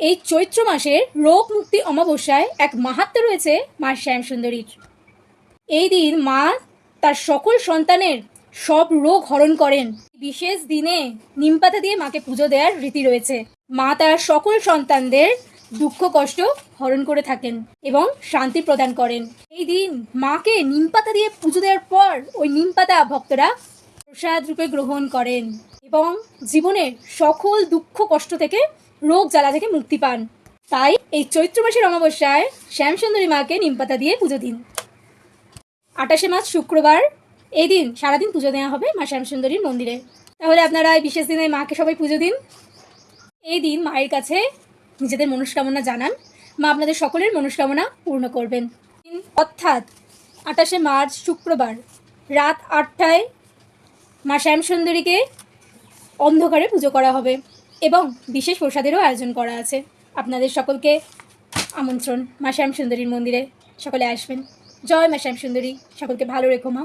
এই চৈত্র মাসের রোগ মুক্তি অমাবস্যায় এক মাহাত্ম রয়েছে মা শ্যাম সুন্দরীর এই দিন মা তার সকল সন্তানের সব রোগ হরণ করেন। বিশেষ দিনে নিমপাতা দিয়ে মাকে পুজো দেওয়ার রীতি রয়েছে। মা তার সকল সন্তানদের দুঃখ কষ্ট হরণ করে থাকেন এবং শান্তি প্রদান করেন। এই দিন মাকে নিমপাতা দিয়ে পুজো দেওয়ার পর ওই নিমপাতা ভক্তরা প্রসাদ রূপে গ্রহণ করেন। এবং জীবনের সকল দুঃখ, কষ্ট থেকে রোগ জ্বালা থেকে মুক্তি পান। তাই এই চৈত্র মাসের অমাবস্যায় শ্যামসুন্দরী মাকে নিমপাতা দিয়ে পুজো দিন। আটাশে মাস শুক্রবার, এই দিন সারাদিন পুজো দেওয়া হবে মা শ্যামসুন্দরীর মন্দিরে। তাহলে আপনারা এই বিশেষ দিনে মাকে সবাই পুজো দিন। এই দিন মায়ের কাছে নিজেদের মনস্কামনা জানান। মা আপনাদের সকলের মনস্কামনা পূর্ণ করবেন। অর্থাৎ আটাশে মার্চ শুক্রবার, রাত আটটায় মা শ্যামসুন্দরীকে অন্ধকারে পুজো করা হবে এবং বিশেষ প্রসাদেরও আয়োজন করা আছে। আপনাদের সকলকে আমন্ত্রণ। মা শ্যামসুন্দরীর মন্দিরে সকলে আসবেন। জয় মা শ্যামসুন্দরী সকলকে ভালো রেখো মা।